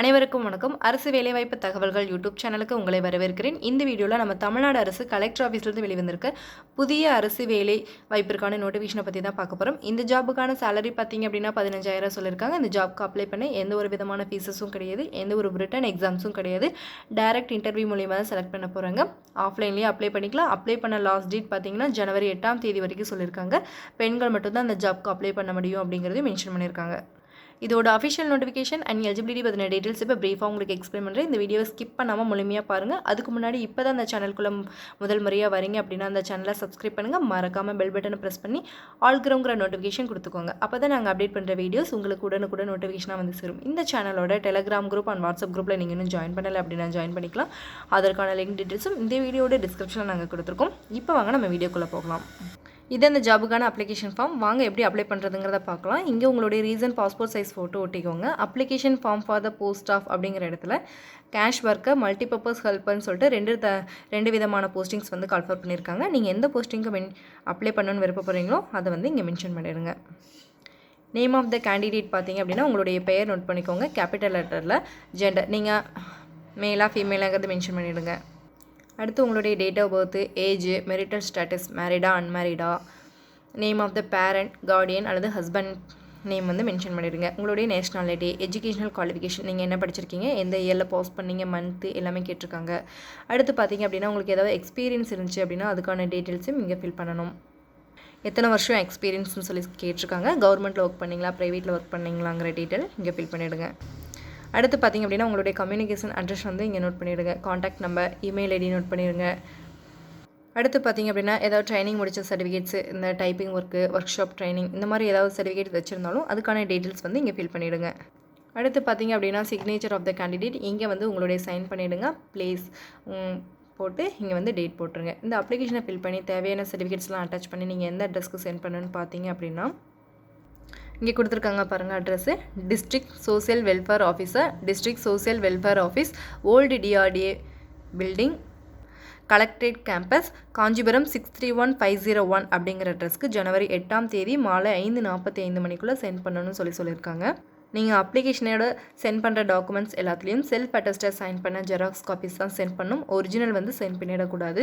அனைவருக்கும் வணக்கம். அரசு வேலைவாய்ப்பு தகவல்கள் யூடியூப் சேனலுக்கு உங்களை வரவேற்கிறேன். இந்த வீடியோவில் நம்ம தமிழ்நாடு அரசு கலெக்டர் ஆஃபீஸ்லேருந்து வெளிவந்திருக்க புதிய அரசு வேலை வாய்ப்பிற்கான நோட்டிஃபிகேஷனை பற்றி தான் பார்க்க போகிறோம் இந்த ஜாபுக்கான சேலரி பார்த்தீங்க அப்படின்னா பதினஞ்சாயிரம் சொல்லியிருக்காங்க. இந்த ஜாப்க்கு அப்ளை பண்ண எந்த ஒரு விதமான ஃபீஸஸும் கிடையாது. எந்த ஒரு ரிட்டன் எக்ஸாம்ஸும் கிடையாது. டைரக்ட் இன்டர்வியூ மூலியமாக தான் செலக்ட் பண்ண போகிறாங்க ஆஃப்லைன்லேயே அப்ளை பண்ணிக்கலாம். அப்ளை பண்ண லாஸ்ட் டேட் பார்த்தீங்கன்னா ஜனவரி எட்டாம் தேதி வரைக்கும் சொல்லியிருக்காங்க. பெண்கள் மட்டும்தான் அந்த ஜாப்க்கு அப்ளை பண்ண முடியும் அப்படிங்கிறதையும் மென்ஷன் பண்ணியிருக்காங்க. இதோட அஃபிஷியல் நோட்டிஃபிகேஷன் அண்ட் எலிஜிபிலிட்டி பற்றின டீட்டெயில்ஸ் இப்போ ப்ரீஃபாக உங்களுக்கு எக்ஸ்பிளைன் பண்ணுறேன் இந்த வீடியோவை ஸ்கிப் பண்ணாமல் முழுமையாக பாருங்கள் அதுக்கு முன்னாடி இப்போ தான் அந்த சேனலுக்குள்ளே முதல் முறையாக வரீங்க அப்படின்னா அந்த சேனலை சப்ஸ்கிரைப் பண்ணுங்கள் மறக்காமல் பெல் பட்டனை ப்ரெஸ் பண்ணி ஆல்கிறோங்கிற நோட்டிஃபிகேஷன் கொடுத்துக்கோங்க. அப்போ தான் நாங்கள் அப்டேட் பண்ணுற வீடியோஸ் உங்களுக்கு உடனுக்குடன் நோட்டிஃபிகேஷனாக வந்து சேரும். இந்த சேனலோட டெலிகிராம் குரூப் அண்ட் வாட்ஸ்அப் குரூப்பில் நீங்கள் இன்னும் ஜாயின் பண்ணலை அப்படின்னா ஜாயின் பண்ணிக்கலாம். அதற்கான லிங்க் டீட்டெயில்ஸும் இந்த வீடியோட டிஸ்கிரிப்ஷனில் நாங்கள் கொடுத்துருக்கோம். இப்போ வாங்க நம்ம வீடியோக்குள்ளே போகலாம். இது அந்த ஜாபுக்கான அப்ளிகேஷன் ஃபார்ம் வாங்க எப்படி அப்ளை பண்ணுறதுங்கிறத பார்க்கலாம். இங்கே உங்களுடைய recent passport size photo ஒட்டிக்கோங்க. Application form for the post of அப்படிங்கிற இடத்துல கேஷ் ஒர்க்கர் மல்டிபர்பஸ் ஹெல்ப்னு சொல்லிட்டு ரெண்டு த ரெண்டு விதமான போஸ்டிங்ஸ் வந்து கால்ஃபர் பண்ணியிருக்காங்க. நீங்கள் எந்த போஸ்டிங்க்கு மென் அப்ளை பண்ணணும்னு விருப்பப்படுறீங்களோ அதை வந்து இங்கே மென்ஷன் பண்ணிடுங்க. நேம் ஆஃப் த கேண்டிடேட் பார்த்தீங்க அப்படின்னா உங்களுடைய பெயர் நோட் பண்ணிக்கோங்க. கேபிட்டல் லெட்டரில் ஜெண்டர் நீங்கள் மேலாக ஃபீமேலாங்கிறது மென்ஷன் பண்ணிவிடுங்க அடுத்து உங்களுடைய date of birth age marital status மேரிடா அன்மேரிடா name of the parent guardian அல்லது ஹஸ்பண்ட் நேம் வந்து மென்ஷன் பண்ணிடுங்க. உங்களுடைய நேஷ்னாலிட்டி எஜுகேஷனல் குவாலிஃபிகேஷன் நீங்கள் என்ன படிச்சிருக்கீங்க எந்த இயரில் பாஸ் பண்ணீங்க மந்த்து எல்லாமே கேட்டிருக்காங்க. அடுத்து பார்த்தீங்க அப்படின்னா உங்களுக்கு ஏதாவது எக்ஸ்பீரியன்ஸ் இருந்துச்சு அப்படின்னா அதுக்கான டீட்டெயில்ஸும் இங்கே ஃபில் பண்ணணும். எத்தனை வருஷம் எக்ஸ்பீரியன்ஸ்னு சொல்லி கேட்டிருக்காங்க. கவர்மெண்ட்டில் ஒர்க் பண்ணிங்களா ப்ரைவேட்டில் ஒர்க் பண்ணிங்களாங்கிற டீட்டெயில் இங்கே ஃபில் பண்ணிவிடுங்க அடுத்து பார்த்திங்க அப்படின்னா உங்களுடைய கம்யூனிகேஷன் அட்ரஸ் வந்து இங்கே நோட் பண்ணிவிடுங்க contact number email ID note பண்ணிடுங்க. அடுத்து பார்த்திங்க அப்படின்னா ஏதாவது ட்ரைனிங் முடிச்ச சர்டிஃபிகேட்ஸு இந்த typing work workshop training இந்த மாதிரி ஏதாவது சர்டிஃபிகேட் வச்சுருந்தாலும் அதுக்கான டீட்டெயில்ஸ் வந்து இங்கே ஃபில் பண்ணிவிடுங்க அடுத்து பார்த்திங்க அப்படின்னா சிக்னேச்சர் ஆஃப் த கேண்டிடேட் இங்கே வந்து உங்களுடைய சைன் பண்ணிவிடுங்க ப்ளேஸ் போட்டு இங்கே வந்து டேட் போட்டுருங்க. இந்த அப்ளிகேஷனை ஃபில் பண்ணி தேவையான சர்டிஃபிகேட்ஸ்லாம் அட்டாச் பண்ணி நீங்கள் எந்த அட்ரஸ்க்கு சென்ட் பண்ணணுன்னு பார்த்தீங்க அப்படின்னா இங்கே கொடுத்துருக்காங்க பாருங்கள் address district social welfare officer district social welfare office old DRDA building collectorate campus Kanchipuram six three one five zero one அப்படிங்கிற அட்ரஸ்க்கு ஜனவரி எட்டாம் தேதி மாலை ஐந்து நாற்பத்தி ஐந்து மணிக்குள்ளே சென்ட் பண்ணணும்னு சொல்லி சொல்லியிருக்காங்க. நீங்கள் அப்ளிகேஷனோட சென்ட் பண்ணுற டாக்குமெண்ட்ஸ் எல்லாத்துலேயும் செல்ஃப் அட்டஸ்டர் சைன் பண்ண ஜெராக்ஸ் காப்பீஸ் தான் சென்ட் பண்ணும். ஒரிஜினல் வந்து சென்ட் பண்ணிடக்கூடாது.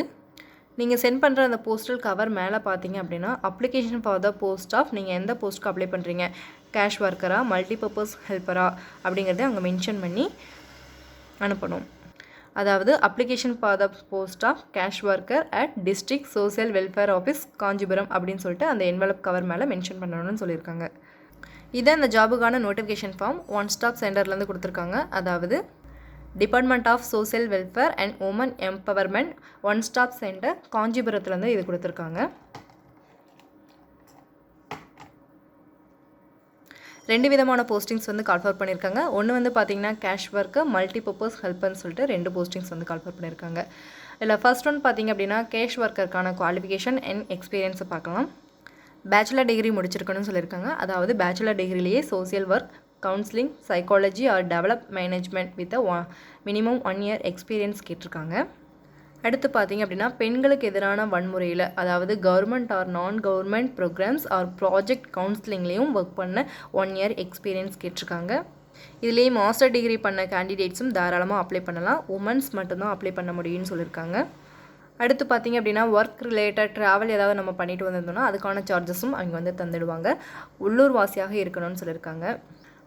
நீங்கள் சென்ட் பண்ணுற அந்த போஸ்டல் கவர் மேலே பார்த்தீங்க அப்படின்னா application for the post of நீங்கள் எந்த போஸ்ட்டுக்கு அப்ளை பண்ணுறீங்க கேஷ் ஒர்க்கராக மல்டிபர்பஸ் ஹெல்ப்பரா அப்படிங்கிறத அங்கே மென்ஷன் பண்ணி அனுப்பணும். அதாவது application for the post of case worker at district social welfare office Kanchipuram அப்படின்னு சொல்லிட்டு அந்த என்வலப் கவர் மேலே மென்ஷன் பண்ணணும்னு சொல்லியிருக்காங்க. இதை அந்த ஜாபுக்கான நோட்டிஃபிகேஷன் ஃபார்ம் ஒன் ஸ்டாப் சென்டர்லேருந்து கொடுத்துருக்காங்க. அதாவது department of social welfare and women empowerment one stop center காஞ்சிபுரத்துலேருந்து இது கொடுத்துருக்காங்க ரெண்டு விதமான போஸ்டிங்ஸ் வந்து கால்ஃபர் பண்ணியிருக்காங்க ஒன்று வந்து பார்த்தீங்கன்னா கேஷ் ஒர்க்கு மல்டி பர்பஸ் ஹெல்ப்னு சொல்லிட்டு ரெண்டு போஸ்டிங்ஸ் வந்து கால்ஃபர் பண்ணியிருக்காங்க இதில் ஃபர்ஸ்ட் ஒன் பார்த்தீங்க அப்படின்னா கேஷ் ஒர்க்கருக்கான குவாலிஃபிகேஷன் அண்ட் எக்ஸ்பீரியன்ஸை பார்க்கலாம் பேச்சுலர் டிகிரி முடிச்சிருக்கணும்னு சொல்லியிருக்காங்க அதாவது bachelor டிகிரிலேயே social work counselling psychology or develop management with a minimum one year experience கேட்டிருக்காங்க. அடுத்து பார்த்தீங்க அப்படின்னா பெண்களுக்கு எதிரான வன்முறையில் அதாவது government or non government programs or project கவுன்சிலிங்லேயும் work பண்ண ஒன் இயர் எக்ஸ்பீரியன்ஸ் கேட்டிருக்காங்க. இதுலேயே மாஸ்டர் டிகிரி பண்ண கேண்டிடேட்ஸும் தாராளமாக அப்ளை பண்ணலாம். உமன்ஸ் மட்டும்தான் அப்ளை பண்ண முடியும்னு சொல்லியிருக்காங்க. அடுத்து பார்த்திங்க அப்படின்னா ஒர்க் ரிலேட்டட் ட்ராவல் ஏதாவது நம்ம பண்ணிட்டு வந்திருந்தோம்னா அதுக்கான சார்ஜஸும் அவங்க வந்து தந்துடுவாங்க. உள்ளூர் வாசியாக இருக்கணும்னு சொல்லியிருக்காங்க.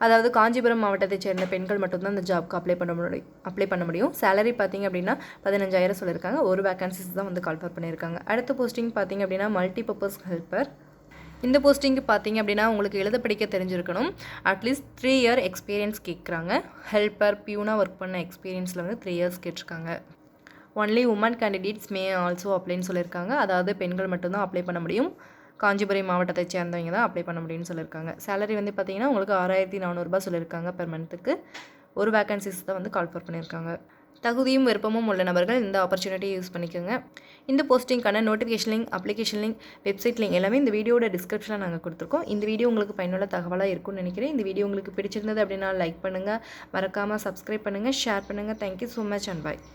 அதாவது காஞ்சிபுரம் மாவட்டத்தை சேர்ந்த பெண்கள் மட்டும்தான் அந்த ஜாப்க்கு அப்ளை பண்ண முடியும். அப்ளை பண்ண முடியும். சேலரி பார்த்திங்க அப்படின்னா பதினஞ்சாயிரம் சொல்லியிருக்காங்க. ஒரு வேக்கன்சிஸ் தான் வந்து கால்ஃபர் பண்ணியிருக்காங்க. அடுத்த போஸ்டிங் பார்த்திங்க அப்படின்னா மல்டி பர்பஸ் ஹெல்ப்பர் இந்த போஸ்டிங்க்கு பார்த்தீங்க அப்படின்னா உங்களுக்கு எழுத படிக்க தெரிஞ்சிருக்கணும். At least three year experience கேட்குறாங்க. ஹெல்ப்பர் பியூனாக ஒர்க் பண்ண எக்ஸ்பீரியன்ஸில் வந்து த்ரீ இயர்ஸ் கேட்டிருக்காங்க. Only women candidates may also அப்ளைன்னு சொல்லியிருக்காங்க. அதாவது பெண்கள் மட்டும்தான் அப்ளை பண்ண முடியும். காஞ்சிபுரம் மாவட்டத்தை சேர்ந்தவங்க தான் அப்ளை பண்ண முடியும்னு சொல்லியிருக்காங்க. சேலரி வந்து பார்த்திங்கன்னா உங்களுக்கு ஆறாயிரத்தி நானூறுரூபா சொல்லியிருக்காங்க பெர் மந்த்துக்கு ஒரு வேக்கன்சிஸ் தான் வந்து கால் ஃபர் பண்ணியிருக்காங்க. தகுதியும் விருப்பமும் உள்ள நபர்கள் இந்த ஆப்பர்ச்சுனிட்டியை யூஸ் பண்ணிக்கோங்க. இந்த போஸ்டிங்க்கான notification link application link website link எல்லாமே இந்த வீடியோட டிஸ்கிரிப்ஷனில் நாங்கள் கொடுத்துருக்கோம். இந்த வீடியோ உங்களுக்கு பயனுள்ள தகவலாக இருக்கும்னு நினைக்கிறேன். இந்த வீடியோ உங்களுக்கு பிடிச்சிருந்தது அப்படின்னா லைக் பண்ணுங்கள் மறக்காமல் சப்ஸ்கிரைப் பண்ணுங்கள் ஷேர் பண்ணுங்கள் thank you so much and bye